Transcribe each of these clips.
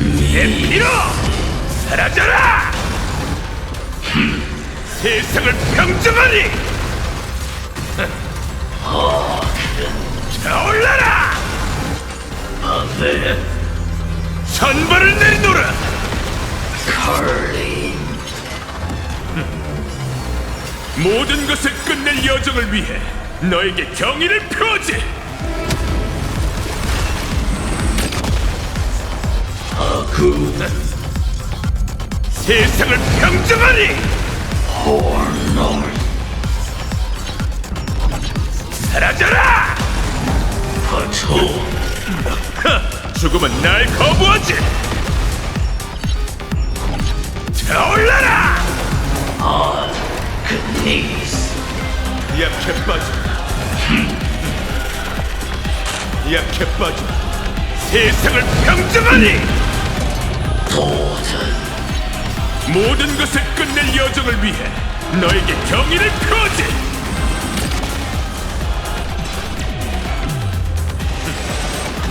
내 피로 사라져라! 세상을 평정하리! 타올라라! 안돼 선발을 내리노라! 칼리 모든 것을 끝낼 여정을 위해 너에게 경의를 표하지! 아구 세상을 평정하리! 호널 사라져라! 하초 하! 죽음은 날 거부하지! 타올라라! 그니스 약해 빠져. 약해 빠져. 세상을 평정하니 도전 모든 것을 끝낼 여정을 위해 너에게 경의를 표하지.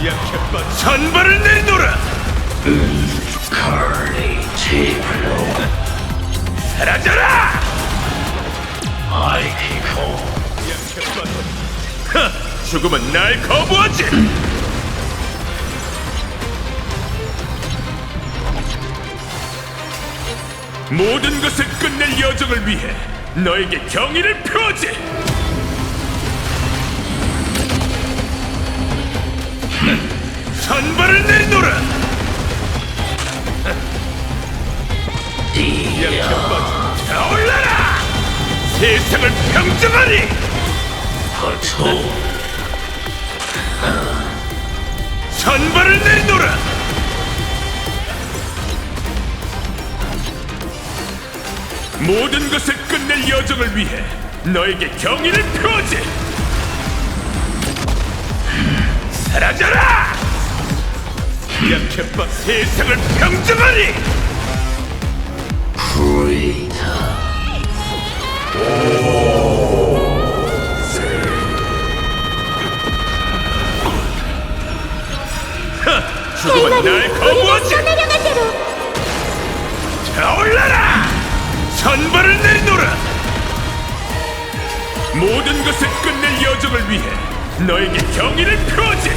약해 빠져. 선발을 내리노라. 제플로 사라져라. 아이키코 약해 빠져. 하! 죽음은 날 거부하지. 모든 것을 끝낼 여정을 위해 너에게 경의를 표하지. 선발을 내리노라. 디야 타올라라. 세상을 평정하리. 하초 선발을 내리노라. 모든 것을 끝낼 여정을 위해 너에게 경의를 표하지. 사라져라. 약해 빠 세상을 평정하리. 프리타 죽음은 날 거부하지. 내려간 대로 타올라라! 선발을 내리노라! 모든 것을 끝낼 여정을 위해 너에게 경의를 표하지!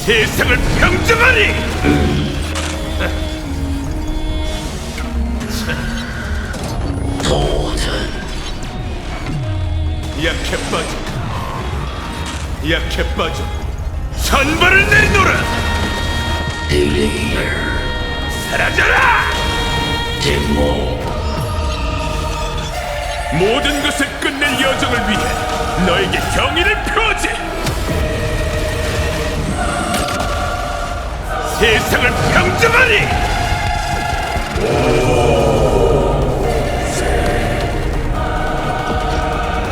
세상을 평정하리! 도전 약해 빠져 약해 빠져 선발을 내리노라! 딜리어 사라져라! 데모 모든 것을 끝낼 여정을 위해 너에게 경의를 표하지! 세상을 평정하리!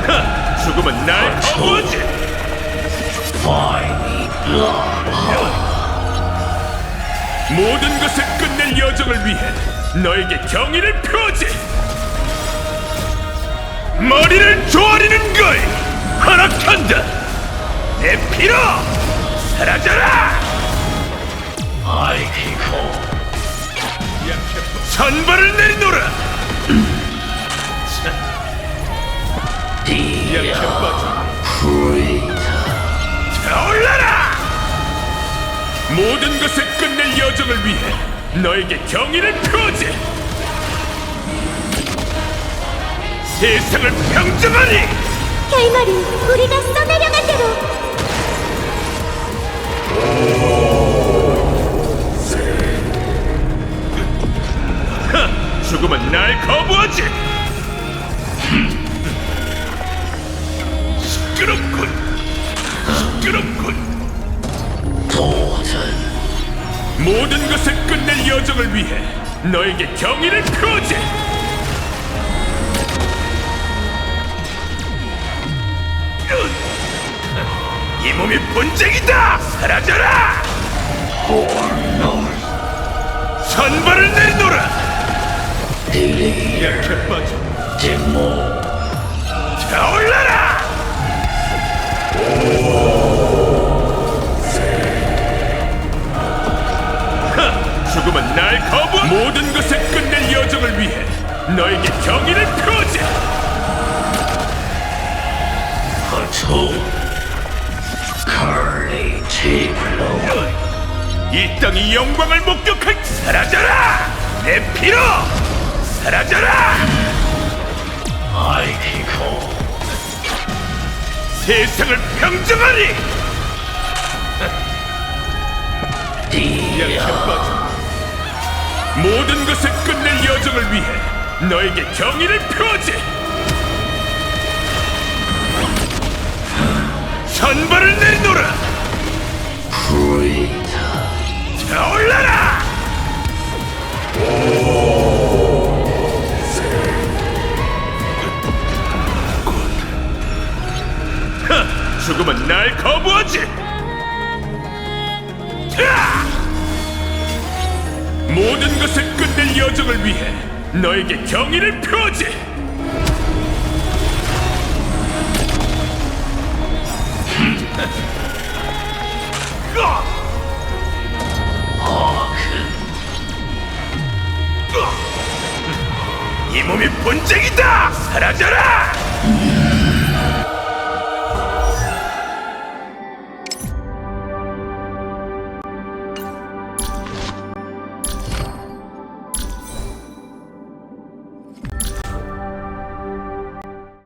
하! 죽음은 날 거부하지! 파이니 모든 것을 끝낼 여정을 위해 너에게 경의를 표하지! 머리를 조아리는 걸 허락한다! 내 피로 사라져라! 아이키코 선발을 내리노라! 디야 프리타 타올라라! 모든 것을 끝낼 여정을 위해 너에게 경의를 표하지! 세상을 평정하리! 결말은 우리가 써내려간 대로 하! 죽음은 날 거부하지! 시끄럽군! 시끄럽군! 모든 것을 끝낼 여정을 위해 너에게 경의를 표하지! 이 몸이 본쟁이다! 사라져라! 선발을! 딜리어 약해 빠져 데모 너에게 경의를 표하지! 허초 칼리 제블로 이 땅이 영광을 목격할 사라져라! 내 피로 사라져라! 아이키코 세상을 평정하리! 디아 모든 것을 끝낼 여정을 위해 너에게 경의를 표하지! 선발을 프리타 타올라라! 하, 죽음은 날 거부하지! 자! 모든 것을 끝낼 여정을 위해 너에게 경의를 표하지 이 몸이 본쟁이다! 사라져라!